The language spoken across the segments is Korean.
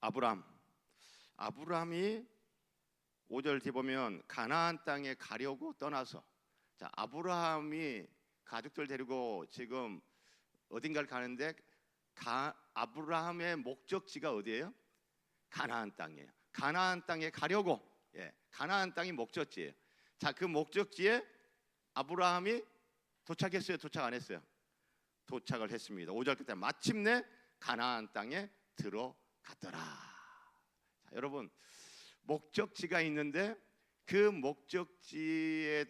아브람 아브람이 5절 뒤 보면 가나안 땅에 가려고 떠나서 자 아브라함이 가족들 데리고 지금 어딘가를 가는데 가, 아브라함의 목적지가 어디예요? 가나안 땅이에요. 가나안 땅에 가려고 예, 가나안 땅이 목적지예요. 자, 그 목적지에 아브라함이 도착했어요. 도착 안 했어요. 도착을 했습니다. 5절 끝에 마침내 가나안 땅에 들어 갔더라. 자, 여러분 목적지가 있는데 그 목적지에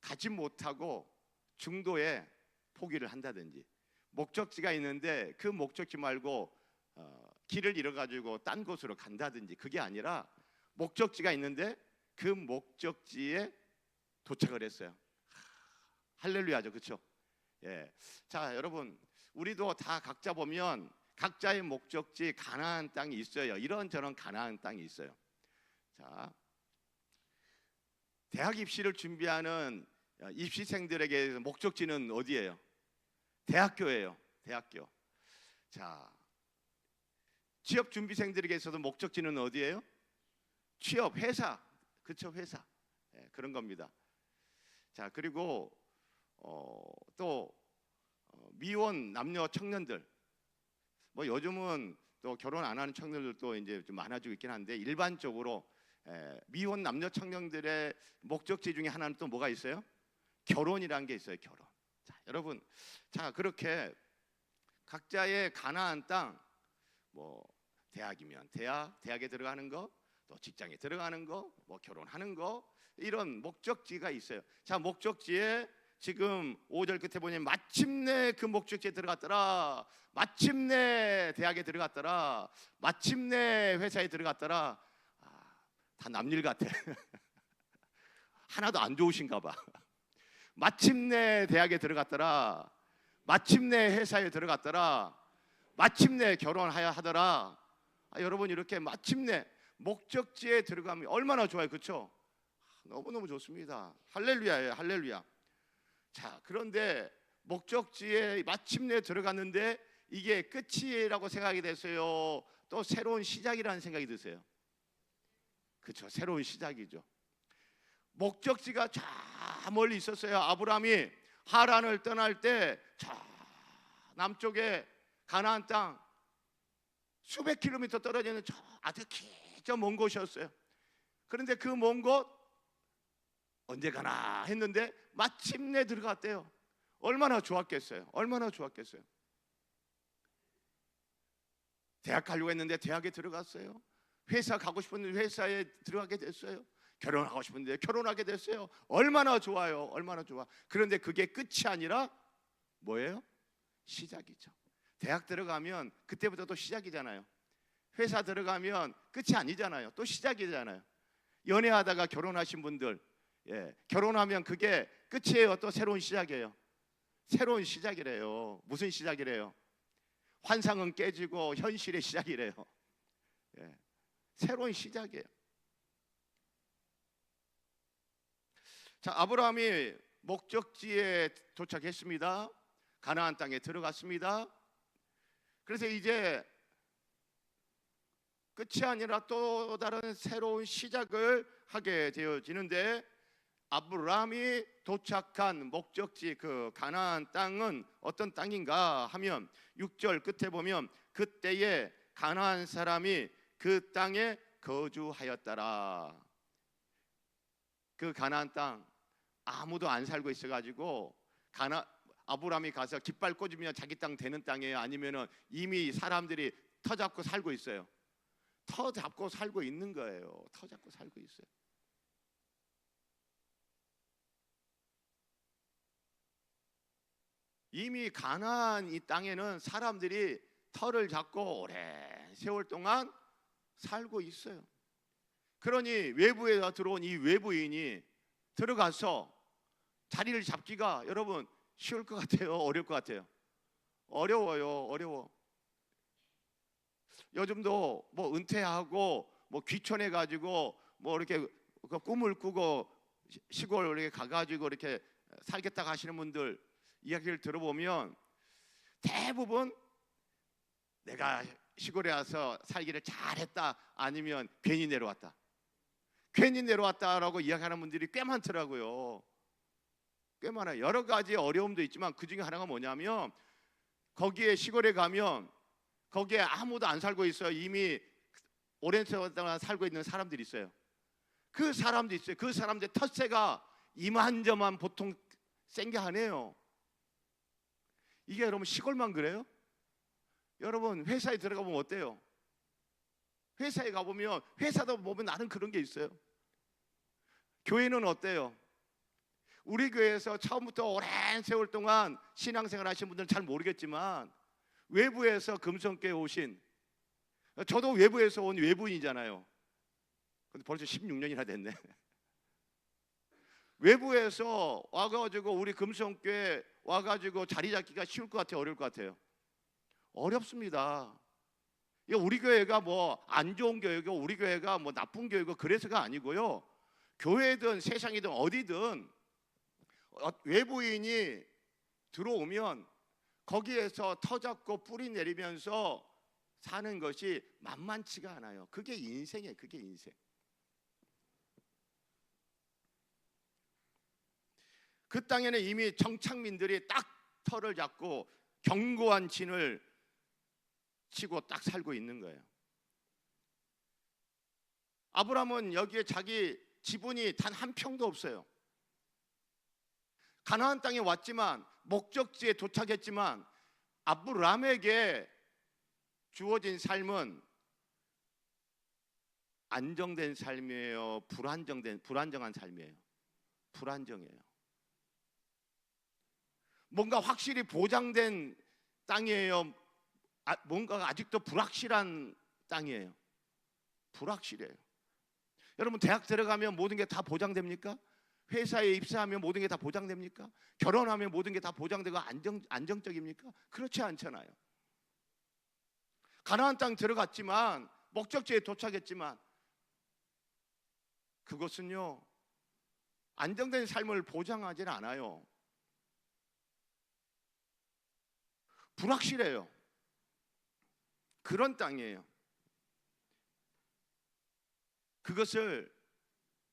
가지 못하고 중도에 포기를 한다든지 목적지가 있는데 그 목적지 말고 어, 길을 잃어가지고 딴 곳으로 간다든지 그게 아니라 목적지가 있는데 그 목적지에 도착을 했어요. 할렐루야죠, 그렇죠? 예. 자, 여러분, 우리도 다 각자 보면 각자의 목적지 가나안 땅이 있어요. 이런 저런 가나안 땅이 있어요. 자, 대학 입시를 준비하는 입시생들에게 목적지는 어디예요? 대학교예요. 대학교. 자, 취업 준비생들에게서도 목적지는 어디예요? 취업 회사. 그렇죠, 회사. 예, 그런 겁니다. 자, 그리고 어, 또 어, 미혼 남녀 청년들. 뭐 요즘은 또 결혼 안 하는 청년들도 이제 좀 많아지고 있긴 한데 일반적으로 에, 미혼 남녀 청년들의 목적지 중에 하나는 또 뭐가 있어요? 결혼이라는 게 있어요. 결혼. 자, 여러분, 자 그렇게 각자의 가나안 땅, 뭐 대학이면 대학, 대학에 들어가는 거, 또 직장에 들어가는 거, 뭐 결혼하는 거 이런 목적지가 있어요. 자, 목적지에 지금 5절 끝에 보니 마침내 그 목적지에 들어갔더라. 마침내 대학에 들어갔더라. 마침내 회사에 들어갔더라. 아, 다 남일 같아. 하나도 안 좋으신가 봐. 마침내 대학에 들어갔더라. 마침내 회사에 들어갔더라. 마침내 결혼하여 하더라. 아, 여러분 이렇게 마침내 목적지에 들어가면 얼마나 좋아요, 그렇죠? 너무 너무 좋습니다. 할렐루야예요, 할렐루야. 자, 그런데 목적지에 마침내 들어갔는데 이게 끝이라고 생각이 됐어요. 또 새로운 시작이라는 생각이 드세요. 그렇죠, 새로운 시작이죠. 목적지가 저 멀리 있었어요. 아브라함이 하란을 떠날 때 저 남쪽에 가나안 땅 수백 킬로미터 떨어지는 저 아주 기저 먼 곳이었어요. 그런데 그 먼 곳 언제 가나 했는데 마침내 들어갔대요. 얼마나 좋았겠어요. 얼마나 좋았겠어요. 대학 가려고 했는데 대학에 들어갔어요. 회사 가고 싶은데 회사에 들어가게 됐어요. 결혼하고 싶은데 결혼하게 됐어요. 얼마나 좋아요. 얼마나 좋아. 그런데 그게 끝이 아니라 뭐예요? 시작이죠. 대학 들어가면 그때부터 또 시작이잖아요. 회사 들어가면 끝이 아니잖아요. 또 시작이잖아요. 연애하다가 결혼하신 분들, 예, 결혼하면 그게 끝이에요. 또 새로운 시작이에요. 새로운 시작이래요. 무슨 시작이래요? 환상은 깨지고 현실의 시작이래요. 예, 새로운 시작이에요. 자, 아브라함이 목적지에 도착했습니다. 가나안 땅에 들어갔습니다. 그래서 이제 끝이 아니라 또 다른 새로운 시작을 하게 되어지는데 아브라함이 도착한 목적지 그 가나안 땅은 어떤 땅인가 하면 6절 끝에 보면 그때에 가나안 사람이 그 땅에 거주하였더라. 그 가나안 땅 아무도 안 살고 있어 가지고 가나 아브라함이 가서 깃발 꽂으면 자기 땅 되는 땅이에요. 아니면은 이미 사람들이 터 잡고 살고 있어요. 터 잡고 살고 있는 거예요. 터 잡고 살고 있어요. 이미 가나안 이 땅에는 사람들이 터를 잡고 오랜 세월 동안 살고 있어요. 그러니 외부에 들어온 이 외부인이 들어가서 자리를 잡기가 여러분 쉬울 것 같아요? 어려울 것 같아요? 어려워요. 어려워. 요즘도 뭐 은퇴하고 뭐 귀촌해 가지고 뭐 이렇게 그 꿈을 꾸고 시골 이렇게 가 가지고 이렇게 살겠다 하시는 분들 이야기를 들어보면 대부분 내가 시골에 와서 살기를 잘했다 아니면 괜히 내려왔다. 괜히 내려왔다라고 이야기하는 분들이 꽤 많더라고요. 꽤 많아요. 여러 가지 어려움도 있지만 그 중에 하나가 뭐냐면 거기에 시골에 가면 거기에 아무도 안 살고 있어요. 이미 오랜 세월 살고 있는 사람들이 있어요. 그 사람도 있어요. 그 사람들 텃세가 이만저만 보통 아니에요. 이게 여러분 시골만 그래요? 여러분 회사에 들어가 보면 어때요? 회사에 가 보면 회사도 보면 나는 그런 게 있어요. 교회는 어때요? 우리 교회에서 처음부터 오랜 세월 동안 신앙생활 하신 분들은 잘 모르겠지만 외부에서 금성교회 오신 저도 외부에서 온 외부인이잖아요. 근데 벌써 16년이나 됐네. 외부에서 와가지고 우리 금성교회 와가지고 자리 잡기가 쉬울 것 같아요, 어려울 것 같아요. 어렵습니다. 우리 교회가 뭐 안 좋은 교회고 우리 교회가 뭐 나쁜 교회고 그래서가 아니고요. 교회든 세상이든 어디든 어, 외부인이 들어오면 거기에서 터잡고 뿌리 내리면서 사는 것이 만만치가 않아요. 그게 인생이에요. 그게 인생. 그 땅에는 이미 정착민들이 딱 터를 잡고 견고한 진을 치고 딱 살고 있는 거예요. 아브라함은 여기에 자기 지분이 단 한 평도 없어요. 가나안 땅에 왔지만 목적지에 도착했지만 아브라함에게 주어진 삶은 안정된 삶이에요. 불안정된 불안정한 삶이에요. 불안정해요. 뭔가 확실히 보장된 땅이에요. 아, 뭔가가 아직도 불확실한 땅이에요. 불확실해요. 여러분 대학 들어가면 모든 게 다 보장됩니까? 회사에 입사하면 모든 게 다 보장됩니까? 결혼하면 모든 게 다 보장되고 안정 안정적입니까? 그렇지 않잖아요. 가나안 땅 들어갔지만 목적지에 도착했지만 그것은요 안정된 삶을 보장하지는 않아요. 불확실해요. 그런 땅이에요. 그것을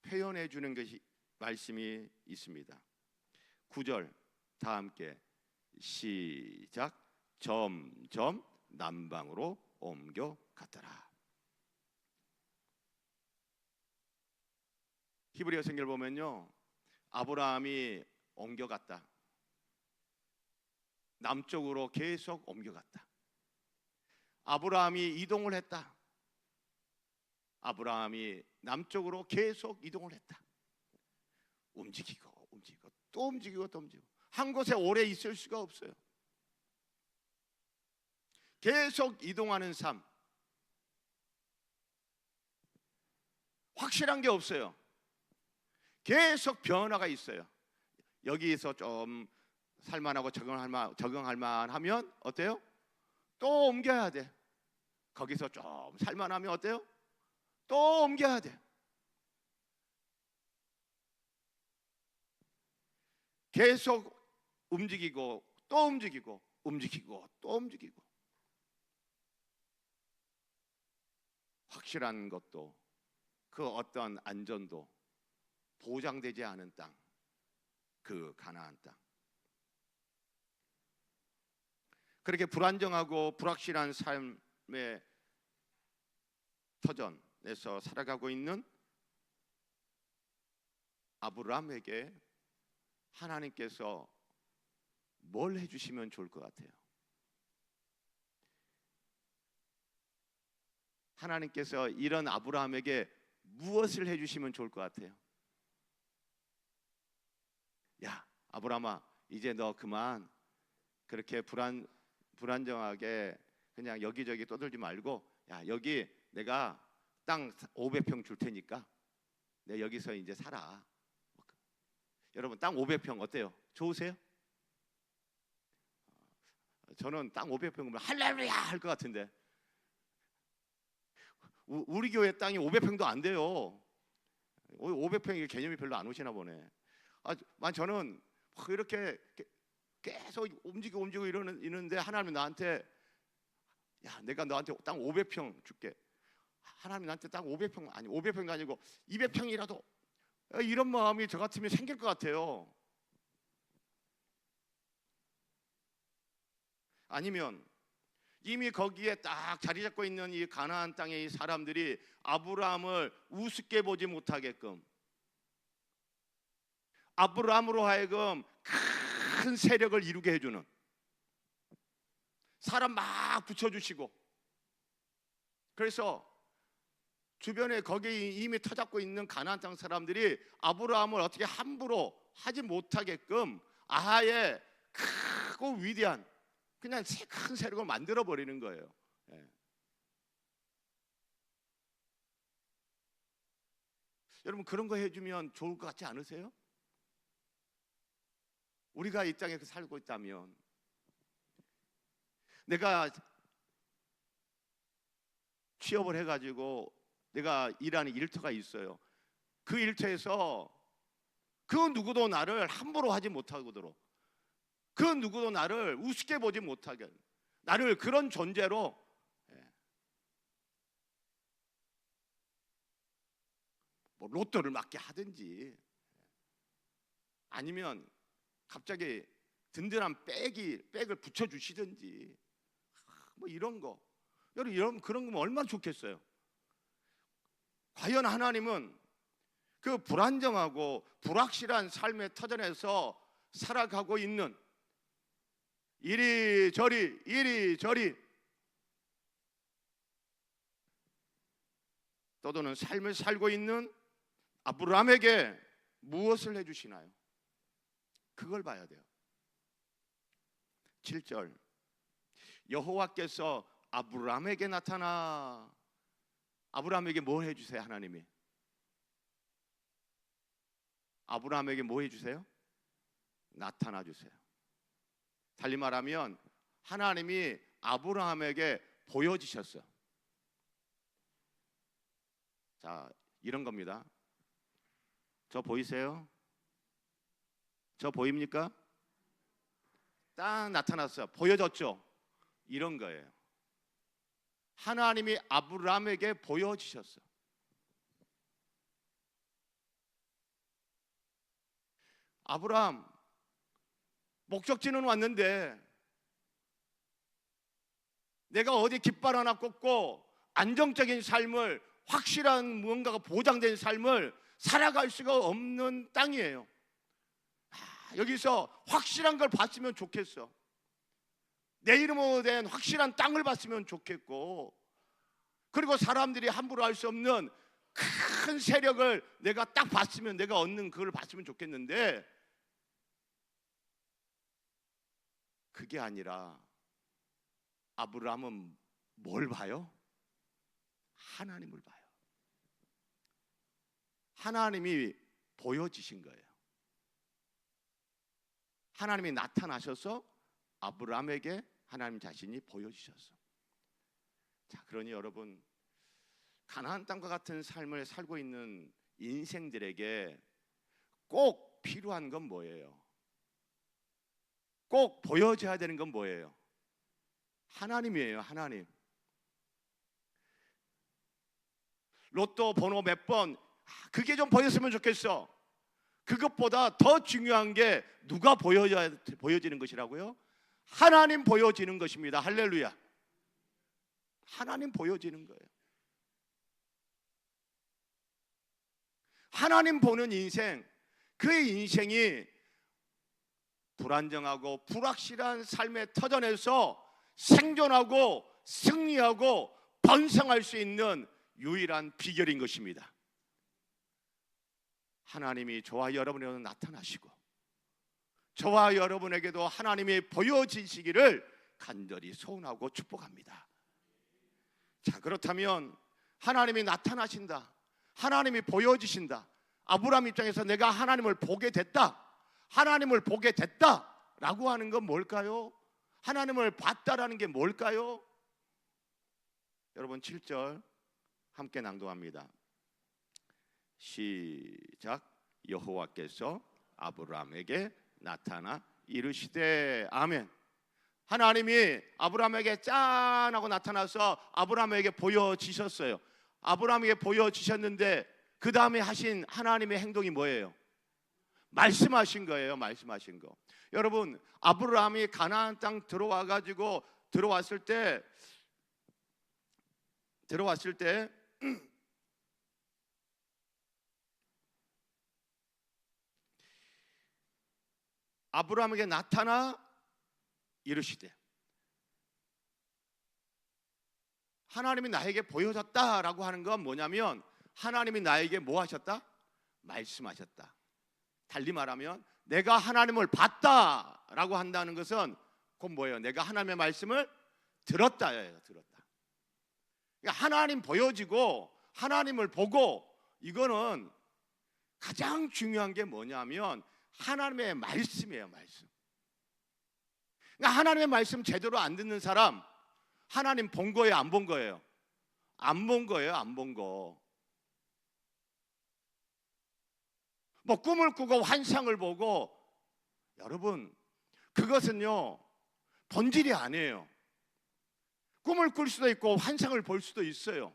표현해 주는 것이 말씀이 있습니다. 9절 다 함께 시작 점점 남방으로 옮겨 갔더라. 히브리어 성경을 보면요. 아브라함이 옮겨 갔다. 남쪽으로 계속 옮겨갔다. 아브라함이 이동을 했다. 아브라함이 남쪽으로 계속 이동을 했다. 움직이고 움직이고 또 움직이고 또 움직이고 한 곳에 오래 있을 수가 없어요. 계속 이동하는 삶. 확실한 게 없어요. 계속 변화가 있어요. 여기에서 좀 살만하고 적응할 만 적응할 만하면 어때요? 또 옮겨야 돼. 거기서 좀 살만하면 어때요? 또 옮겨야 돼. 계속 움직이고 또 움직이고 움직이고 또 움직이고 확실한 것도 그 어떤 안전도 보장되지 않은 땅, 그 가나안 땅. 그렇게 불안정하고 불확실한 삶의 터전에서 살아가고 있는 아브라함에게 하나님께서 뭘 해주시면 좋을 것 같아요? 하나님께서 이런 아브라함에게 무엇을 해주시면 좋을 것 같아요? 야, 아브라함아, 이제 너 그만 그렇게 불안 불안정하게 그냥 여기저기 떠들지 말고, 야 여기 내가 땅 500평 줄 테니까 내 여기서 이제 살아. 여러분 땅 500평 어때요? 좋으세요? 저는 땅 500평이면 할렐루야 할 것 같은데 우- 우리 교회 땅이 500평도 안 돼요. 500평이 개념이 별로 안 오시나 보네. 아, 만 저는 막 이렇게 게- 계속 움직이고 움직이고 이러는 이는데 하나님 나한테 야, 내가 너한테 땅 500평 줄게. 하나님 나한테 땅 500평 아니 500평도 아니고 200평이라도 이런 마음이 저 같으면 생길 것 같아요. 아니면 이미 거기에 딱 자리 잡고 있는 이 가나안 땅의 이 사람들이 아브라함을 우습게 보지 못하게끔 아브라함으로 하여금 큰 세력을 이루게 해주는 사람 막 붙여주시고 그래서 주변에 거기 이미 터잡고 있는 가나안 땅 사람들이 아브라함을 어떻게 함부로 하지 못하게끔 아예 크고 위대한 그냥 새큰 세력을 만들어 버리는 거예요. 예. 여러분 그런 거 해주면 좋을 것 같지 않으세요? 우리가 이 땅에 살고 있다면 내가 취업을 해가지고 내가 일하는 일터가 있어요. 그 일터에서 그 누구도 나를 함부로 하지 못하도록 그 누구도 나를 우습게 보지 못하게 나를 그런 존재로 예. 뭐 로또를 맞게 하든지 아니면 갑자기 든든한 백이 백을 붙여 주시든지 뭐 이런 거 여러분 이런 그런 거면 얼마나 좋겠어요. 과연 하나님은 그 불안정하고 불확실한 삶의 터전에서 살아가고 있는 이리저리 이리저리 떠도는 삶을 살고 있는 아브라함에게 무엇을 해주시나요? 그걸 봐야 돼요. 7절 여호와께서 아브라함에게 나타나 아브라함에게 뭘 해주세요 하나님이 아브라함에게 뭐 해주세요? 나타나 주세요. 달리 말하면 하나님이 아브라함에게 보여지셨어. 자 이런 겁니다. 저 보이세요? 저 보입니까? 딱 나타났어요. 보여졌죠? 이런 거예요. 하나님이 아브라함에게 보여지셨어. 아브라함 목적지는 왔는데 내가 어디 깃발 하나 꽂고 안정적인 삶을 확실한 무언가가 보장된 삶을 살아갈 수가 없는 땅이에요. 아, 여기서 확실한 걸 봤으면 좋겠어. 내 이름으로 된 확실한 땅을 봤으면 좋겠고 그리고 사람들이 함부로 할 수 없는 큰 세력을 내가 딱 봤으면 내가 얻는 그걸 봤으면 좋겠는데 그게 아니라 아브라함은 뭘 봐요? 하나님을 봐요. 하나님이 보여지신 거예요. 하나님이 나타나셔서 아브라함에게 하나님 자신이 보여주셨어. 자, 그러니 여러분 가나안 땅과 같은 삶을 살고 있는 인생들에게 꼭 필요한 건 뭐예요? 꼭 보여줘야 되는 건 뭐예요? 하나님이에요, 하나님. 로또 번호 몇 번, 아, 그게 좀 보였으면 좋겠어. 그것보다 더 중요한 게 누가 보여야, 보여지는 것이라고요? 하나님 보여지는 것입니다. 할렐루야. 하나님 보여지는 거예요. 하나님 보는 인생, 그의 인생이 불안정하고 불확실한 삶의 터전에서 생존하고 승리하고 번성할 수 있는 유일한 비결인 것입니다. 하나님이 저와 여러분에게 나타나시고 저와 여러분에게도 하나님이 보여지시기를 간절히 소원하고 축복합니다. 자, 그렇다면 하나님이 나타나신다. 하나님이 보여지신다. 아브라함 입장에서 내가 하나님을 보게 됐다. 하나님을 보게 됐다 라고 하는 건 뭘까요? 하나님을 봤다라는 게 뭘까요? 여러분 7절 함께 낭독합니다. 시작. 여호와께서 아브라함에게 나타나 이르시되 아멘. 하나님이 아브라함에게 짠 하고 나타나서 아브라함에게 보여지셨어요. 아브라함에게 보여지셨는데 그 다음에 하신 하나님의 행동이 뭐예요? 말씀하신 거예요. 말씀하신 거. 여러분 아브라함이 가나안 땅 들어와 가지고 들어왔을 때 들어왔을 때 아브라함에게 나타나 이르시되 하나님이 나에게 보여졌다라고 하는 건 뭐냐면 하나님이 나에게 뭐 하셨다? 말씀하셨다. 달리 말하면 내가 하나님을 봤다라고 한다는 것은 곧 뭐예요? 내가 하나님의 말씀을 들었다예요. 들었다. 그러니까 하나님 보여지고 하나님을 보고 이거는 가장 중요한 게 뭐냐면 하나님의 말씀이에요, 말씀. 그러니까 하나님의 말씀 제대로 안 듣는 사람 하나님 본 거예요, 안 본 거예요? 안 본 거예요, 안 본 거. 뭐 꿈을 꾸고 환상을 보고 여러분 그것은요 본질이 아니에요. 꿈을 꿀 수도 있고 환상을 볼 수도 있어요.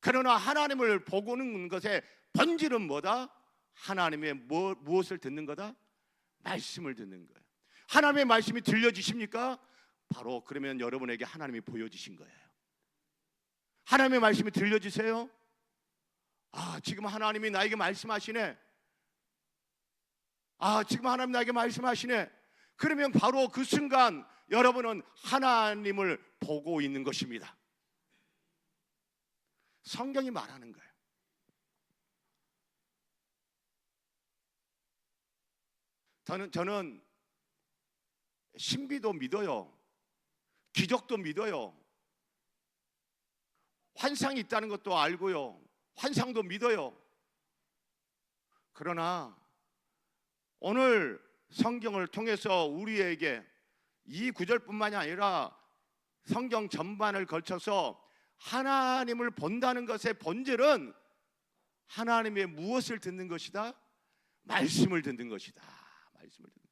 그러나 하나님을 보고는 것의 본질은 뭐다? 하나님의 뭐, 무엇을 듣는 거다? 말씀을 듣는 거예요. 하나님의 말씀이 들려지십니까? 바로 그러면 여러분에게 하나님이 보여지신 거예요. 하나님의 말씀이 들려지세요? 아, 지금 하나님이 나에게 말씀하시네. 아, 지금 하나님 나에게 말씀하시네. 그러면 바로 그 순간 여러분은 하나님을 보고 있는 것입니다. 성경이 말하는 거예요. 저는 저는 신비도 믿어요. 기적도 믿어요. 환상이 있다는 것도 알고요. 환상도 믿어요. 그러나 오늘 성경을 통해서 우리에게 이 구절뿐만이 아니라 성경 전반을 걸쳐서 하나님을 본다는 것의 본질은 하나님의 무엇을 듣는 것이다? 말씀을 듣는 것이다. 말씀을 듣는.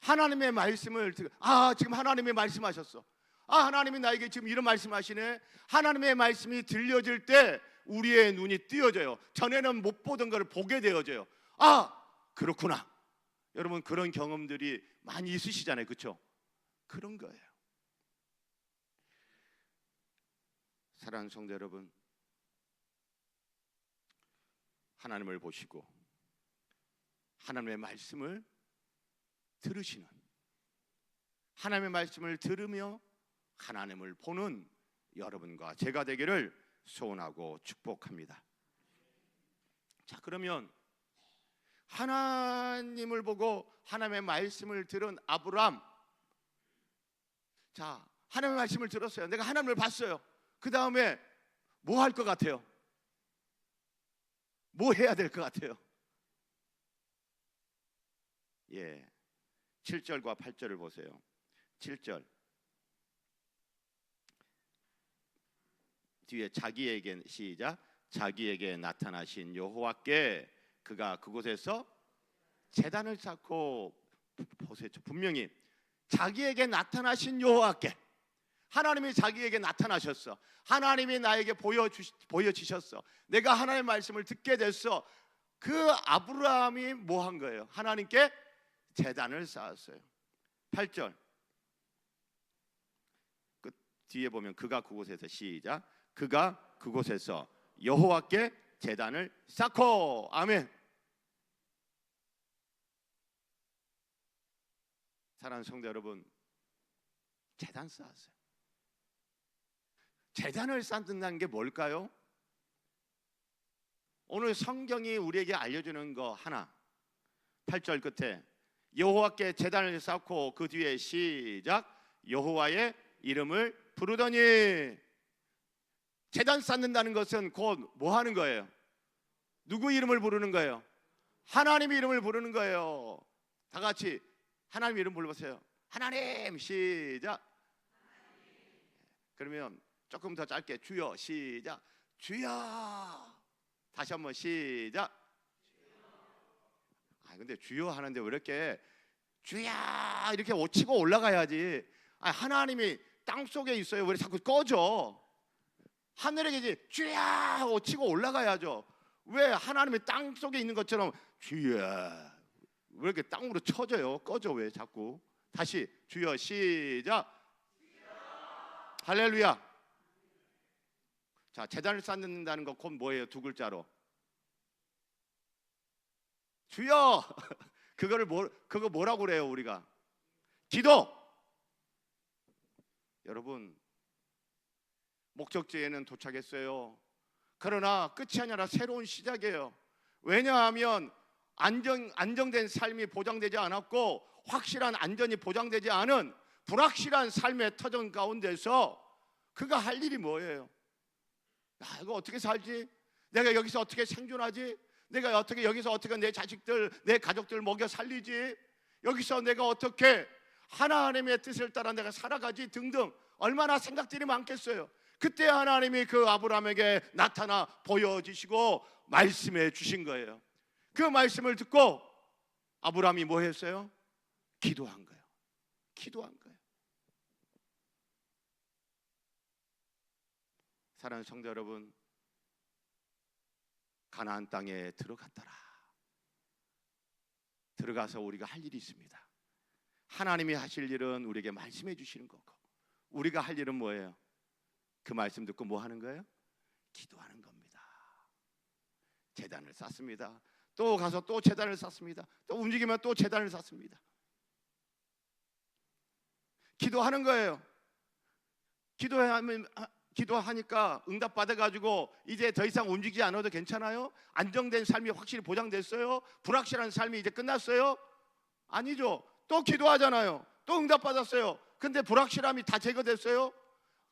하나님의 말씀을 듣. 아 지금 하나님의 말씀하셨어. 아 하나님이 나에게 지금 이런 말씀하시네. 하나님의 말씀이 들려질 때 우리의 눈이 띄어져요. 전에는 못 보던 것을 보게 되어져요. 아 그렇구나. 여러분 그런 경험들이 많이 있으시잖아요. 그렇죠? 그런 거예요. 사랑하는 성도 여러분 하나님을 보시고 하나님의 말씀을 들으시는 하나님의 말씀을 들으며 하나님을 보는 여러분과 제가 되기를 소원하고 축복합니다. 자, 그러면 하나님을 보고 하나님의 말씀을 들은 아브람 자, 하나님의 말씀을 들었어요. 내가 하나님을 봤어요. 그 다음에 뭐 할 것 같아요? 뭐 해야 될 것 같아요? 예. 7절과 8절을 보세요. 7절. 뒤에 자기에게 시작. 자기에게 나타나신 여호와께 그가 그곳에서 재단을 쌓고 보세요. 분명히 자기에게 나타나신 여호와께 하나님이 자기에게 나타나셨어. 하나님이 나에게 보여주, 보여지셨어. 내가 하나님의 말씀을 듣게 됐어. 그 아브라함이 뭐 한 거예요? 하나님께 재단을 쌓았어요. 8절. 그 뒤에 보면 그가 그곳에서 시작. 그가 그곳에서 여호와께 재단을 쌓고 아멘. 사랑하는 성도 여러분, 재단 쌓았어요. 재단을 쌓는다는 게 뭘까요? 오늘 성경이 우리에게 알려주는 거 하나. 8절 끝에 여호와께 재단을 쌓고 그 뒤에 시작 여호와의 이름을 부르더니 재단 쌓는다는 것은 곧 뭐 하는 거예요? 누구 이름을 부르는 거예요? 하나님 이름을 부르는 거예요. 다 같이 하나님 이름 불러보세요. 하나님 시작. 그러면 조금 더 짧게 주여 시작. 주여. 다시 한번 시작. 아 근데 주여 하는데 왜 이렇게 주야 이렇게 치고 올라가야지. 아, 하나님이 땅 속에 있어요. 왜 자꾸 꺼져? 하늘에 계지 주야 하고 치고 올라가야죠. 왜 하나님이 땅 속에 있는 것처럼 주야 왜 이렇게 땅으로 쳐져요? 꺼져 왜 자꾸? 다시 주여 시작. 할렐루야. 자 재단을 쌓는다는 거 곧 뭐예요? 두 글자로. 주여 그거를 뭐 그거 뭐라고 그래요 우리가? 기도. 여러분 목적지에는 도착했어요. 그러나 끝이 아니라 새로운 시작이에요. 왜냐하면 안정 안정된 삶이 보장되지 않았고 확실한 안전이 보장되지 않은 불확실한 삶의 터전 가운데서 그가 할 일이 뭐예요? 나 이거 어떻게 살지? 내가 여기서 어떻게 생존하지? 내가 어떻게 여기서 어떻게 내 자식들, 내 가족들 먹여 살리지? 여기서 내가 어떻게 하나님의 뜻을 따라 내가 살아가지 등등 얼마나 생각들이 많겠어요. 그때 하나님이 그 아브라함에게 나타나 보여주시고 말씀해 주신 거예요. 그 말씀을 듣고 아브라함이 뭐 했어요? 기도한 거예요. 기도한 거예요. 사랑하는 성도 여러분, 가나안 땅에 들어갔더라. 들어가서 우리가 할 일이 있습니다. 하나님이 하실 일은 우리에게 말씀해 주시는 거고, 우리가 할 일은 뭐예요? 그 말씀 듣고 뭐 하는 거예요? 기도하는 겁니다. 재단을 쌓습니다. 또 가서 또 재단을 쌓습니다. 또 움직이면 또 재단을 쌓습니다. 기도하는 거예요. 기도하면 기도하니까 응답 받아가지고 이제 더 이상 움직이지 않아도 괜찮아요? 안정된 삶이 확실히 보장됐어요? 불확실한 삶이 이제 끝났어요? 아니죠. 또 기도하잖아요. 또 응답 받았어요. 근데 불확실함이 다 제거됐어요?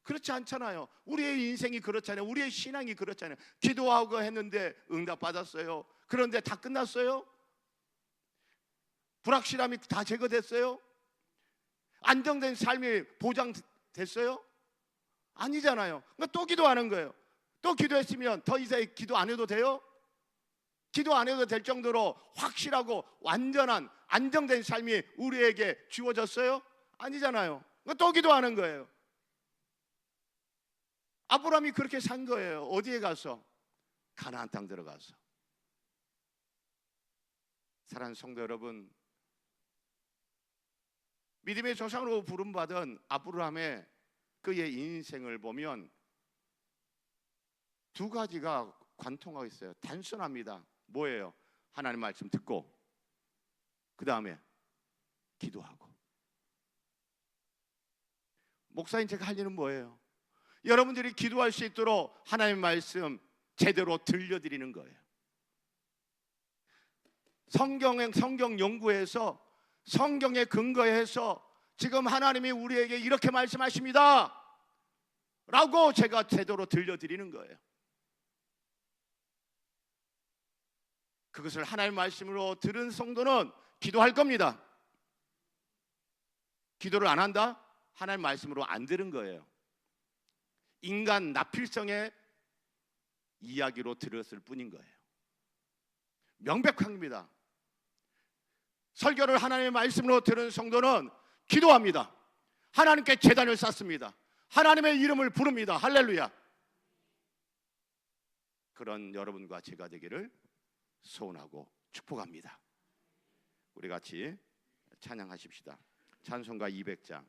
그렇지 않잖아요. 우리의 인생이 그렇잖아요. 우리의 신앙이 그렇잖아요. 기도하고 했는데 응답 받았어요. 그런데 다 끝났어요? 불확실함이 다 제거됐어요? 안정된 삶이 보장됐어요? 아니잖아요. 그러니까 또 기도하는 거예요. 또 기도했으면 더 이상 기도 안 해도 돼요? 기도 안 해도 될 정도로 확실하고 완전한 안정된 삶이 우리에게 주어졌어요? 아니잖아요. 그러니까 또 기도하는 거예요. 아브라함이 그렇게 산 거예요. 어디에 가서? 가나안 땅 들어가서. 사랑하는 성도 여러분, 믿음의 조상으로 부름받은 아브라함의 그의 인생을 보면 두 가지가 관통하고 있어요. 단순합니다. 뭐예요? 하나님 말씀 듣고 그 다음에 기도하고 목사님 제가 할 일은 뭐예요? 여러분들이 기도할 수 있도록 하나님 말씀 제대로 들려드리는 거예요. 성경의 성경 연구에서 성경에 근거해서 지금 하나님이 우리에게 이렇게 말씀하십니다. 라고 제가 제대로 들려드리는 거예요. 그것을 하나님 말씀으로 들은 성도는 기도할 겁니다. 기도를 안 한다? 하나님 말씀으로 안 들은 거예요. 인간 나필성의 이야기로 들었을 뿐인 거예요. 명백합니다. 설교를 하나님의 말씀으로 들은 성도는 기도합니다. 하나님께 재단을 쌓습니다. 하나님의 이름을 부릅니다. 할렐루야. 그런 여러분과 제가 되기를 소원하고 축복합니다. 우리 같이 찬양하십시다. 찬송가 200장